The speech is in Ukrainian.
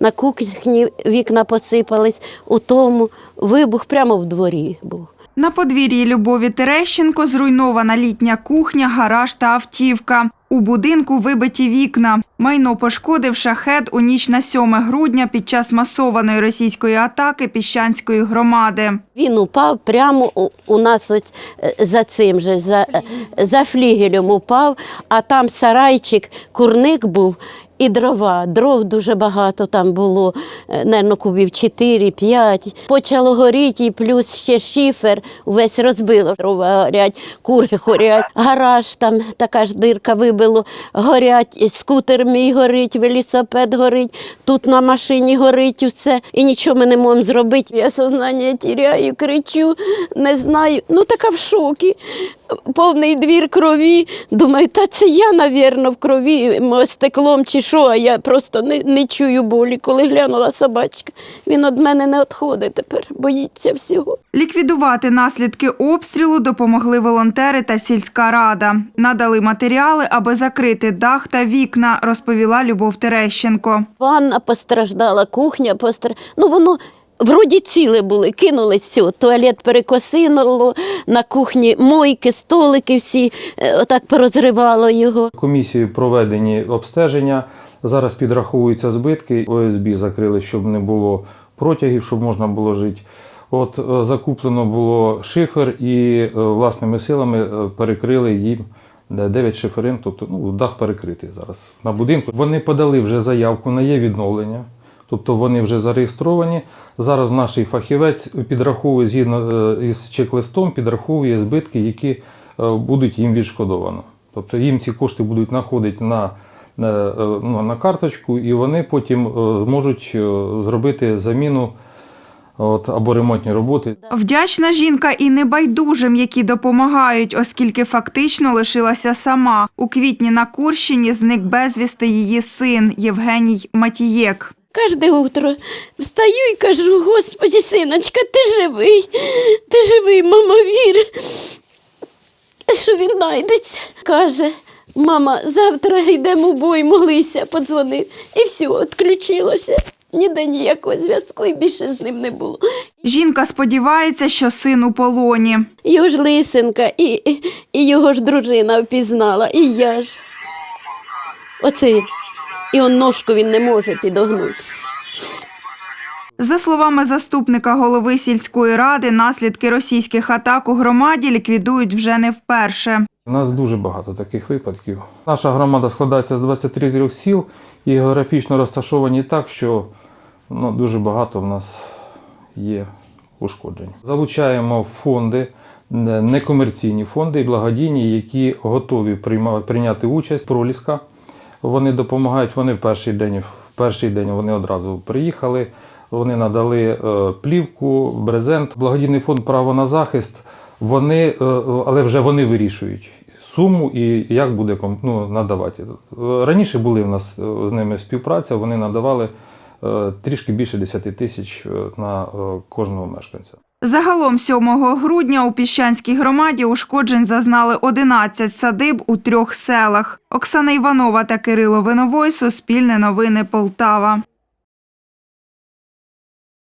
на кухні вікна посипались, у тому вибух прямо в дворі був. На подвір'ї Любові Терещенко зруйнована літня кухня, гараж та автівка. У будинку вибиті вікна. Майно пошкодив шахет у ніч на 7 грудня під час масованої російської атаки Піщанської громади. Він упав прямо у, нас ось е, за цим же, за, е, за флігелем упав, а там сарайчик, курник був і дрова. Дров дуже багато там було, е, кубів 4-5. Почало горіти, і плюс ще шифер весь розбило. Дрова горять, кури горять, гараж там така ж дирка вибило, горять, скутер мій горить, велосипед горить, тут на машині горить усе, і нічого ми не можемо зробити. Я сознання тіряю, кричу, не знаю. Ну така в шокі. Повний двір крові. Думаю, та це я, навірно, в крові стеклом чи що, а я просто не, не чую болі. Коли глянула собачка, він від мене не відходить тепер, боїться всього. Ліквідувати наслідки обстрілу допомогли волонтери та сільська рада. Надали матеріали, аби закрити дах та вікна, розповіла Любов Терещенко. Ванна постраждала, кухня постраждала. Ну воно вроді ціле були, кинулись все. Туалет перекосинуло, на кухні мойки, столики всі, е, отак порозривало його. Комісією проведені обстеження. Зараз підраховуються збитки. ОСБ закрили, щоб не було протягів, щоб можна було жити. От е, закуплено було шифер і е, власними силами перекрили їм 9 шиферин, тобто ну, дах перекритий зараз на будинку. Вони подали вже заявку на є відновлення, тобто вони вже зареєстровані. Зараз наш фахівець підраховує згідно е, із чек-листом, підраховує збитки, які е, будуть їм відшкодовано. Тобто їм ці кошти будуть знаходити на, на, е, ну, на карточку, і вони потім зможуть зробити заміну от, або ремонтні роботи. Вдячна жінка і небайдужим, які допомагають, оскільки фактично лишилася сама. У квітні на Курщині зник безвісти її син Євгеній Матієк. Кожне утро встаю і кажу, Господи, синочка, ти живий, ти живий, мама, вір, що він знайдеться. Каже, мама, завтра йдемо в бой, молися, подзвонив. І все, відключилося. Ніде ніякого зв'язку і більше з ним не було. Жінка сподівається, що син у полоні. Його ж лисенка, і, і, і його ж дружина впізнала, і я ж. Оце він. І он ножку він не може підогнути. За словами заступника голови сільської ради, наслідки російських атак у громаді ліквідують вже не вперше. У нас дуже багато таких випадків. Наша громада складається з 23 сіл і географічно розташовані так, що ну, дуже багато в нас є ушкоджень. Залучаємо фонди, некомерційні фонди і благодійні, які готові прийняти участь. Проліска. Вони допомагають. Вони в перший день, в перший день вони одразу приїхали. Вони надали е, плівку, брезент. Благодійний фонд право на захист. Вони, е, але вже вони вирішують суму і як буде ну, надавати. Раніше були в нас е, з ними співпраця, вони надавали трішки більше 10 тисяч е, на е, кожного мешканця. Загалом 7 грудня у Піщанській громаді ушкоджень зазнали 11 садиб у трьох селах. Оксана Іванова та Кирило Виновой, Суспільне новини Полтава.